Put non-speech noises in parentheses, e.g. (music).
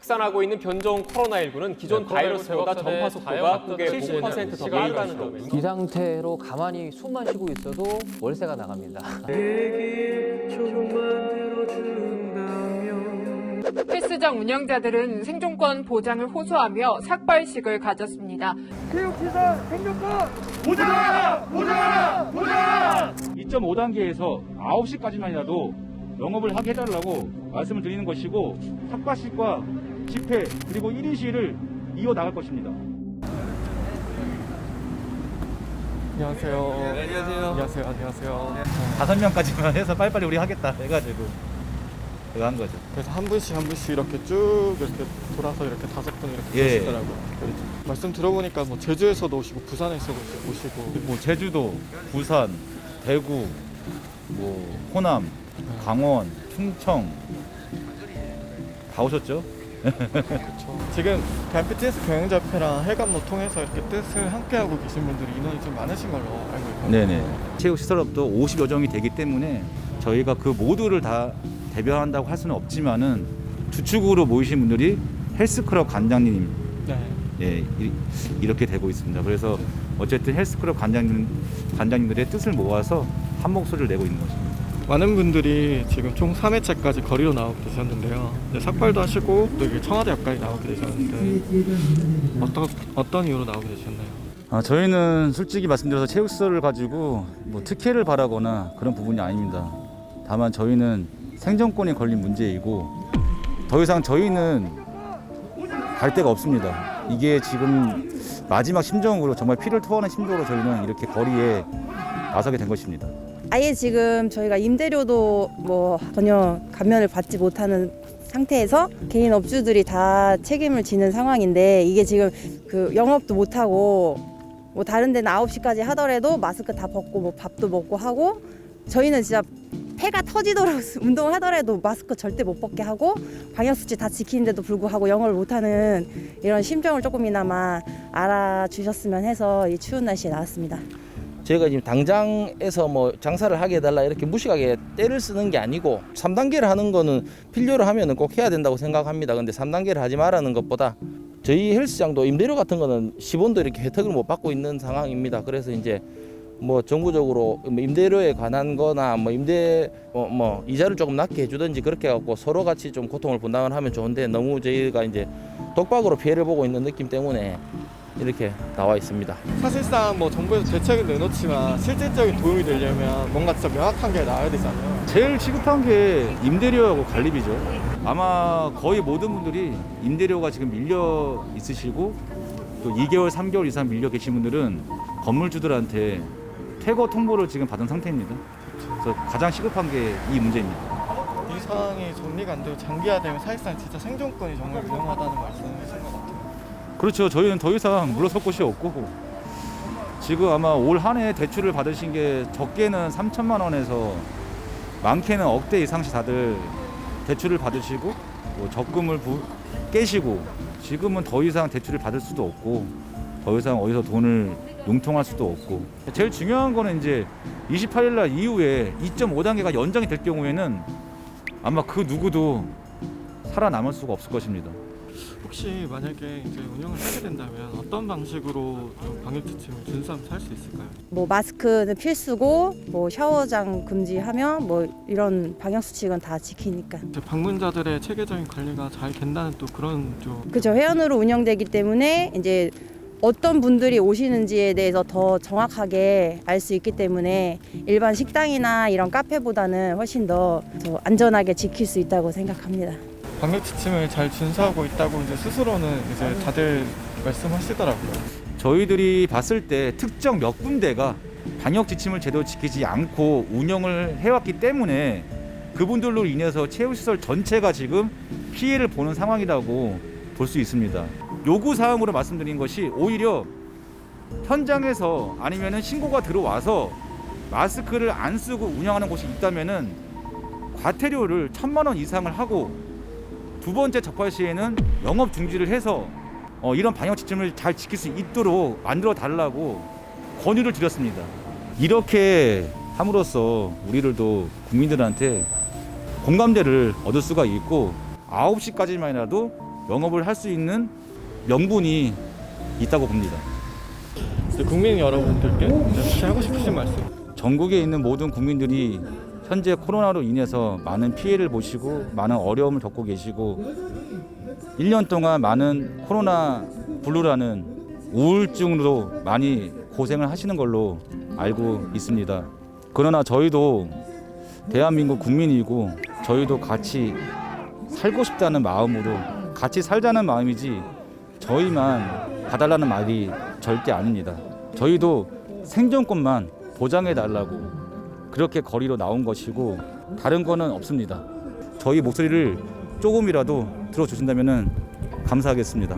확산하고 있는 변종 코로나19는 기존 네, 바이러스보다 코로나19 전파 속도가 자연 무게 확산을 70%더 시간을 빠르다는 점에서. 이 상태로 가만히 숨만 쉬고 있어도 월세가 나갑니다. 헬스장 운영자들은 생존권 보장을 호소하며 삭발식을 가졌습니다. 2.5단계에서 9시까지만이라도 영업을 하게 해달라고 말씀을 드리는 것이고 삭발식과 집회 그리고 1인 시위를 이어나갈 것입니다. 안녕하세요. 안녕하세요. 안녕하세요. 안녕하세요. 다섯 명까지만 해서 빨리빨리 우리 하겠다 해가지고 그거 한 거죠. 그래서 한 분씩 한 분씩 이렇게 쭉 이렇게 돌아서 이렇게 다섯 분 이렇게 예. 오시더라고요. 말씀 들어보니까 뭐 제주에서도 오시고 부산에서 오시고 뭐 제주도, 부산, 대구, 뭐 호남, 강원, 충청 다 오셨죠? 그렇죠. 지금 PTS 경영자협회랑 해감로 통해서 이렇게 뜻을 함께 하고 계신 분들이 인원이 좀 많으신 걸로 알고 있거든요. 네네. 체육시설업도 50여 종이 되기 때문에 저희가 그 모두를 다 대변한다고 할 수는 없지만은 주축으로 모이신 분들이 헬스클럽 관장님 네. 예, 이- 이렇게 되고 있습니다. 그래서 어쨌든 헬스클럽 관장님, 관장님들의 뜻을 모아서 한 목소리를 내고 있는 것입니다. 많은 분들이 지금 총 3회차까지 거리로 나오게 되셨는데요. 이제 삭발도 하시고 또 이게 청와대 앞까지 나오게 되셨는데 어떤 어떤 이유로 나오게 되셨나요? 아, 저희는 솔직히 말씀드려서 체육시설을 가지고 뭐 특혜를 바라거나 그런 부분이 아닙니다. 다만 저희는 생존권이 걸린 문제이고 더 이상 저희는 갈 데가 없습니다. 이게 지금 마지막 심정으로 정말 피를 토하는 심정으로 저희는 이렇게 거리에 나서게 된 것입니다. 아예 지금 저희가 임대료도 뭐 전혀 감면을 받지 못하는 상태에서 개인 업주들이 다 책임을 지는 상황인데 이게 지금 그 영업도 못 하고 뭐 다른 데는 9시까지 하더라도 마스크 다 벗고 뭐 밥도 먹고 하고 저희는 진짜 폐가 터지도록 (laughs) 운동을 하더라도 마스크 절대 못 벗게 하고 방역 수치 다 지키는데도 불구하고 영업을 못 하는 이런 심정을 조금이나마 알아주셨으면 해서 이 추운 날씨에 나왔습니다. 저희가 지금 당장에서 뭐 장사를 하게 해달라 이렇게 무식하게 때를 쓰는 게 아니고 3단계를 하는 거는 필요로 하면은 꼭 해야 된다고 생각합니다. 근데 3단계를 하지 말라는 것보다 저희 헬스장도 임대료 같은 거는 10원도 이렇게 혜택을 못 받고 있는 상황입니다. 그래서 이제 뭐 정부적으로 뭐 임대료에 관한 거나 뭐 임대 뭐, 뭐 이자를 조금 낮게 해주든지 그렇게 해갖고 서로 같이 좀 고통을 분담을 하면 좋은데 너무 저희가 이제 독박으로 피해를 보고 있는 느낌 때문에 이렇게 나와 있습니다. 사실상 뭐 정부에서 대책을 내놓지만 실질적인 도움이 되려면 뭔가 진짜 명확한 게 나와야 되잖아요. 제일 시급한 게 임대료하고 관리비죠. 아마 거의 모든 분들이 임대료가 지금 밀려 있으시고 또 2개월, 3개월 이상 밀려 계신 분들은 건물주들한테 퇴거 통보를 지금 받은 상태입니다. 그래서 가장 시급한 게 이 문제입니다. 이 상황이 정리가 안 되고 장기화되면 사실상 진짜 생존권이 정말 위험하다는 말씀이신 것 같아요. 그렇죠. 저희는 더 이상 물러설 곳이 없고 지금 아마 올 한 해 대출을 받으신 게 적게는 3천만 원에서 많게는 억대 이상씩 다들 대출을 받으시고 뭐 적금을 부, 깨시고 지금은 더 이상 대출을 받을 수도 없고 더 이상 어디서 돈을 융통할 수도 없고 제일 중요한 거는 이제 28일 날 이후에 2.5단계가 연장이 될 경우에는 아마 그 누구도 살아남을 수가 없을 것입니다. 혹시 만약에 이제 운영을 하게 된다면 어떤 방식으로 좀 방역 지침을 준수하면서 할 수 있을까요? 뭐 마스크는 필수고 뭐 샤워장 금지하면 뭐 이런 방역 수칙은 다 지키니까. 이제 방문자들의 체계적인 관리가 잘 된다는 또 그런 좀 그죠 회원으로 운영되기 때문에 이제 어떤 분들이 오시는지에 대해서 더 정확하게 알 수 있기 때문에 일반 식당이나 이런 카페보다는 훨씬 더, 더 안전하게 지킬 수 있다고 생각합니다. 방역 지침을 잘 준수하고 있다고 이제 스스로는 이제 다들 말씀하시더라고요. 저희들이 봤을 때 특정 몇 군데가 방역 지침을 제대로 지키지 않고 운영을 해왔기 때문에 그분들로 인해서 체육시설 전체가 지금 피해를 보는 상황이라고 볼 수 있습니다. 요구 사항으로 말씀드린 것이 오히려 현장에서 아니면은 신고가 들어와서 마스크를 안 쓰고 운영하는 곳이 있다면은 과태료를 천만 원 이상을 하고 두 번째 접할 시에는 영업 중지를 해서 어, 이런 방역 지침을 잘 지킬 수 있도록 만들어 달라고 권유를 드렸습니다. 이렇게 함으로써 우리들도 국민들한테 공감대를 얻을 수가 있고 9시까지만이라도 영업을 할 수 있는 명분이 있다고 봅니다. 국민 여러분들께 혹시 하고 싶으신 말씀 전국에 있는 모든 국민들이 현재 코로나로 인해서 많은 피해를 보시고 많은 어려움을 겪고 계시고 1년 동안 많은 코로나 블루라는 우울증으로 많이 고생을 하시는 걸로 알고 있습니다. 그러나 저희도 대한민국 국민이고 저희도 같이 살고 싶다는 마음으로 같이 살자는 마음이지 저희만 봐달라는 말이 절대 아닙니다. 저희도 생존권만 보장해 달라고 그렇게 거리로 나온 것이고 다른 거는 없습니다. 저희 목소리를 조금이라도 들어주신다면 감사하겠습니다.